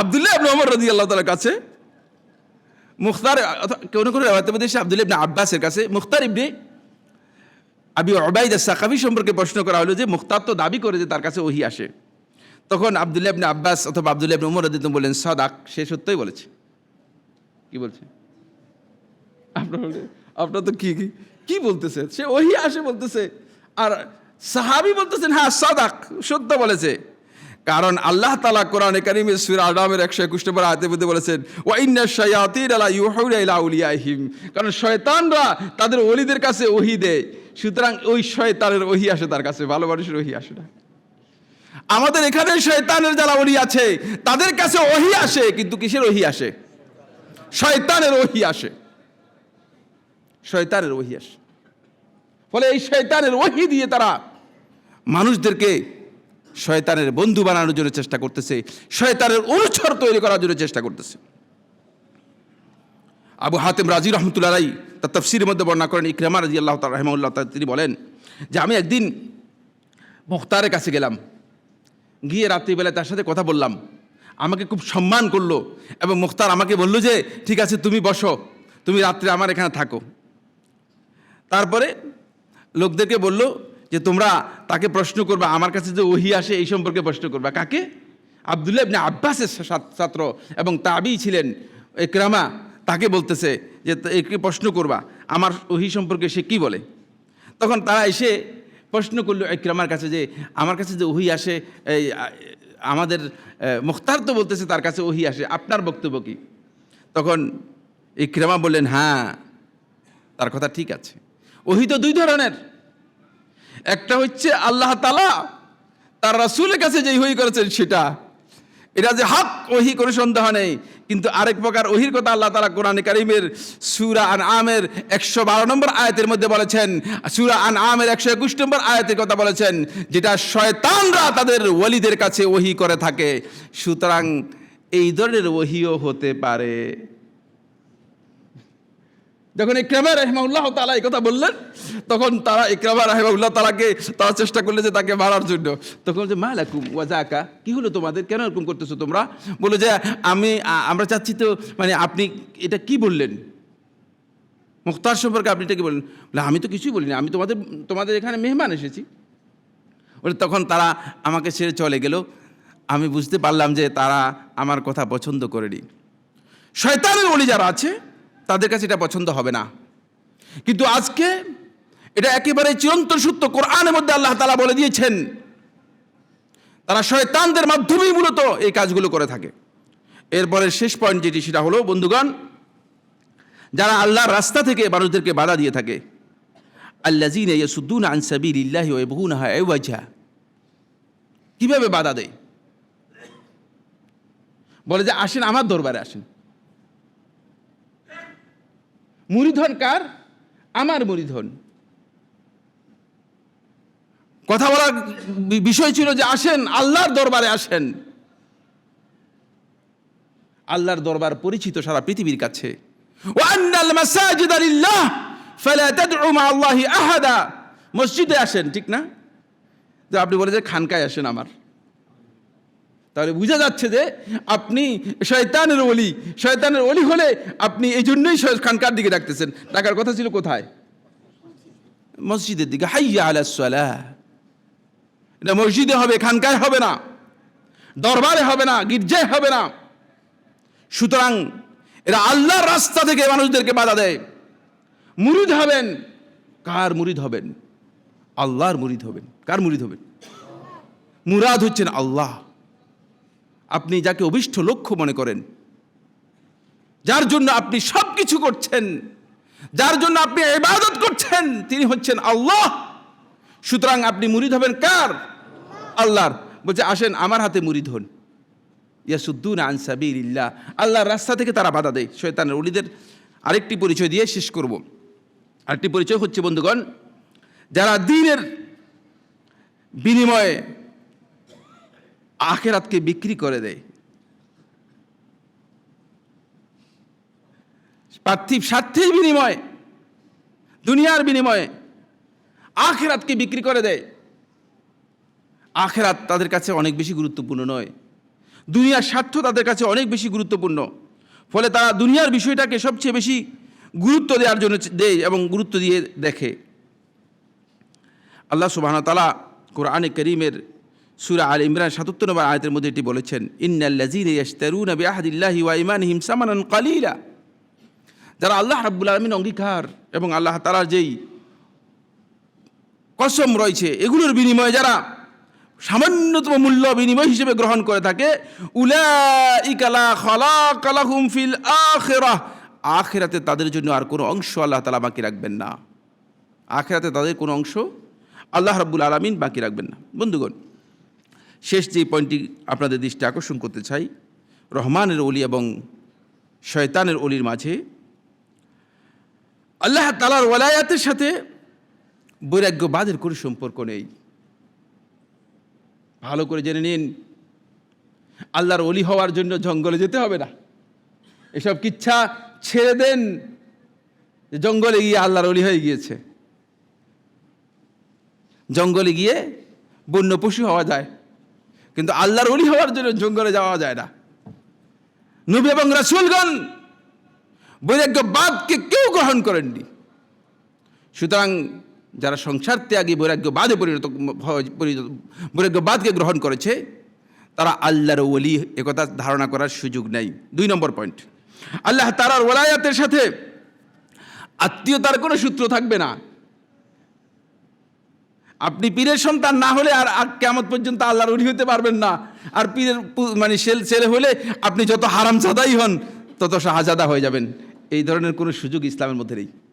আবদুল্লাহ ইবনে ওমর রাজি আল্লাহ তালার কাছে, মুখতার, কোনো কোনো রেওয়াতে মধ্যে এসে আবদুল্লাহ ইবনে আব্বাসের কাছে, মুখতার ইবনে আবি অবাইদ সাকাবি সম্পর্কে প্রশ্ন করা হলো যে মুখতার তো দাবি করে যে তার কাছে ওহি আসে। তখন আবদুল্লাহ ইবনে আব্বাস অথবা আবদুল্লাহ ইবনে উমর রাদিয়াল্লাহু বললেন, সদাক, সে সত্যই বলেছে। কি বলছে? আপনার আপনার তো কি কি কি বলতেছে? সে ওহি আসে বলতেছে। আর সাহাবি বলতেছেন হ্যাঁ সাদাক, সত্য বলেছে। কারণ আল্লাহ তালা কোরআনে কারিমের সুর আদামের একশো একুশ নম্বর আয়তে মধ্যে বলেছেন, ওয়াইন্না শায়াতির আলা ইউহাউরা ইলা আউলিয়াহিম কারণ শয়তানরা তাদের ওলিদের কাছে ওহি দেয়। সুতরাং ওই শয়তানের ওহি আসে তার কাছে, ভালো মানুষের ওহি আসে না। আমাদের এখানে শয়তানের যারা ওলি আছে, তাদের কাছে ওহি আসে, কিন্তু কিসের ওহি আসে? শয়তানের ওহি আসে। শয়তানের ওহি আসে। ফলে এই শয়তানের ওহি দিয়ে তারা মানুষদেরকে শয়তানের বন্ধু বানানোর জন্য চেষ্টা করতেছে, শয়তানের অনুচর তৈরি করার জন্য চেষ্টা করতেছে। আবু হাতেম রাজি রহমতুল্লাহ রাই তার তফসির মধ্যে বর্ণনা করেন, ইকরামা রাজি আল্লাহ তাল রহমুল্লাহ তিনি বলেন যে, আমি একদিন মুখতারের কাছে গেলাম, গিয়ে রাত্রিবেলায় তার সাথে কথা বললাম, আমাকে খুব সম্মান করল এবং মুখতার আমাকে বলল যে, ঠিক আছে, তুমি বসো, তুমি রাত্রে আমার এখানে থাকো। তারপরে লোকদেরকে বলল যে তোমরা তাকে প্রশ্ন করবা, আমার কাছে যে ওহি আসে এই সম্পর্কে প্রশ্ন করবা। কাকে? আবদুল্লাহ ইবনে আব্বাসের ছাত্র এবং তাবি ছিলেন, একরামা, তাকে বলতেছে যে একে প্রশ্ন করবা, আমার ওহি সম্পর্কে সে কি বলে? তখন তারা এসে প্রশ্ন করল একরামার কাছে যে, আমার কাছে যে ওহি আসে, এই আমাদের মুখতার তো বলতেছে তার কাছে ওহি আসে, আপনার বক্তব্য কি? তখন ইকরামা বললেন হ্যাঁ তার কথা ঠিক আছে। ওহি তো দুই ধরনের। একটা হচ্ছে আল্লাহ তালা তার রাসূলের কাছে যেই ওহি করেছেন সেটা। এটা যে হক, ওহি কোনো সন্দেহ নেই। কিন্তু আরেক প্রকার ওহির কথা আল্লাহ তালা কোরআন কারিমের সুরা আন আমের একশো বারো নম্বর আয়াতের মধ্যে বলেছেন, সুরা আন আমের একশো একুশ নম্বর আয়াতের কথা বলেছেন, যেটা শয়তানরা তাদের ওলিদের কাছে ওহি করে থাকে। সুতরাং এই ধরনের ওহিও হতে পারে। যখন ইকরামা রহমাউল্লাহ তালা এই কথা বললেন, তখন তারা ইকরামা রহমাউল্লাহ তালাকে তারা চেষ্টা করলে যে তাকে মারার জন্য। তখন যে মালাকুম ওয়াজাকা কি হলো তোমাদের? কেন এরকম করতেছো তোমরা? বলে যে, আমি আমরা চাচ্ছি তো মানে আপনি এটা কি বললেন? মুখতার সম্পর্কে আপনি এটা কি বললেন। বলে, আমি তো কিছুই বলিনি, আমি তোমাদের তোমাদের এখানে মেহমান এসেছি। বলে তখন তারা আমাকে ছেড়ে চলে গেল। আমি বুঝতে পারলাম যে তারা আমার কথা পছন্দ করেনি। শয়তানের অলি যারা আছে তাদের কাছে এটা পছন্দ হবে না। কিন্তু আজকে এটা একেবারে চিরন্তন সত্য, কোরআনের মধ্যে আল্লাহ তালা বলে দিয়েছেন, তারা শয়তানদের মাধ্যমেই মূলত এই কাজগুলো করে থাকে। এরপরে শেষ পয়েন্ট যেটি, সেটা হলো, বন্ধুগণ, যারা আল্লাহর রাস্তা থেকে মানুষদেরকে বাধা দিয়ে থাকে আল্লাজিন ইওয়াজা কীভাবে বাধা দেয়? বলে যে, আসেন আমার দরবারে, আসেন। মুরিধন কার? আমার মুরিধন কথা বলার বিষয় ছিল যে আসেন, আল্লাহর দরবারে আসেন। আল্লাহর দরবার পরিচিত সারা পৃথিবীর কাছে। মসজিদে আসেন, ঠিক না? তো আপনি বলে যে খানকায় আসেন আমার। তাহলে বোঝা যাচ্ছে যে আপনি শয়তানের অলি শয়তানের অলি হলে আপনি এই জন্যই খানকার দিকে ডাকতেছেন। ডাকার কথা ছিল কোথায়? মসজিদের দিকে। হাইয়া আলা সালাহ। এটা মসজিদে হবে, খানকায় হবে না। দরবারে হবে না, গির্জায় হবে না। সুতরাং এরা আল্লাহর রাস্তা থেকে মানুষদেরকে বাধা দেয়। মুরিদ হবেন। কার মুরিদ হবেন? আল্লাহর মুরিদ হবেন। কার মুরিদ হবেন? মুরাদ হচ্ছেন আল্লাহ। আপনি যাকে অভিষ্ট লক্ষ্য মনে করেন, যার জন্য আপনি সব কিছু করছেন, যার জন্য আপনি ইবাদত করছেন, তিনি হচ্ছেন আল্লাহ। সুতরাং আপনি মুরিদ হবেন কার? আল্লাহর। বলছে, আসেন, আমার হাতে মুরিদ হন। ইয়াসুদ্দুন আনসাবির ইল্লাহ আল্লাহর রাস্তা থেকে তারা বাধা দেয়। শয়তানের অলিদের আরেকটি পরিচয় দিয়ে শেষ করব। আরেকটি পরিচয় হচ্ছে, বন্ধুগণ, যারা দিনের বিনিময়ে আখেরাতকে বিক্রি করে দেয়। পার্থিব স্বার্থের বিনিময়ে, দুনিয়ার বিনিময়ে আখেরাতকে বিক্রি করে দেয়। আখেরাত তাদের কাছে অনেক বেশি গুরুত্বপূর্ণ নয়। দুনিয়ার স্বার্থ তাদের কাছে অনেক বেশি গুরুত্বপূর্ণ। ফলে তারা দুনিয়ার বিষয়টাকে সবচেয়ে বেশি গুরুত্ব দেওয়ার জন্য দেয় এবং গুরুত্ব দিয়ে দেখে। আল্লাহ সুবাহ তালা কোরআনে করিমের সুরা আল ইমরান সাতাত্তর নম্বর আয়তের মধ্যে এটি বলেছেন ইন্নাল্লাজিন কালিলা। যারা আল্লাহ রাব্বুল আলামিন অঙ্গীকার এবং আল্লাহ তাআলার যেই কসম রয়েছে, এগুলোর বিনিময়ে যারা সামান্যতম মূল্য বিনিময় হিসেবে গ্রহণ করে থাকে ফিল আখিরাহ আখিরাতে তাদের জন্য আর কোনো অংশ আল্লাহ তালা বাকি রাখবেন না। আখেরাতে তাদের কোনো অংশ আল্লাহ রাব্বুল আলামিন বাকি রাখবেন না। বন্ধুগণ শেষ যে পয়েন্টটি আপনাদের দৃষ্টি আকর্ষণ করতে চাই, রহমানের অলি এবং শয়তানের অলির মাঝে, আল্লাহ তালার ওয়ালায়াতের সাথে বৈরাগ্যবাদের কোনো সম্পর্ক নেই। ভালো করে জেনে নিন, আল্লাহর অলি হওয়ার জন্য জঙ্গলে যেতে হবে না। এসব কিচ্ছা ছেড়ে দেন, জঙ্গলে গিয়ে আল্লাহর অলি হয়ে গিয়েছে। জঙ্গলে গিয়ে বন্য পশু হওয়া যায়। কিন্তু আল্লাহর অলি হওয়ার জন্য জঙ্গলে যাওয়া যায় না। নবী এবং রাসুলগণ বৈরাগ্যবাদকে কেউ গ্রহণ করেননি। সুতরাং যারা সংসার ত্যাগী, বৈরাগ্যবাদে পরিণত বৈরাগ্যবাদকে গ্রহণ করেছে, তারা আল্লাহর ওলি একথা ধারণা করার সুযোগ নেই। দুই নম্বর পয়েন্ট। আল্লাহ তারার ওলায়াতের সাথে আত্মীয়তার কোনো সূত্র থাকবে না। আপনি পীরের সন্তান না হলে আর কেমন পর্যন্ত আল্লাহর উলি হতে পারবেন না। আর পীরের মানে ছেলে হলে আপনি যত হারাম সাদাই হন, তত শাহজাদা হয়ে যাবেন। এই ধরনের কোনো সুযোগ ইসলামের মধ্যে নেই।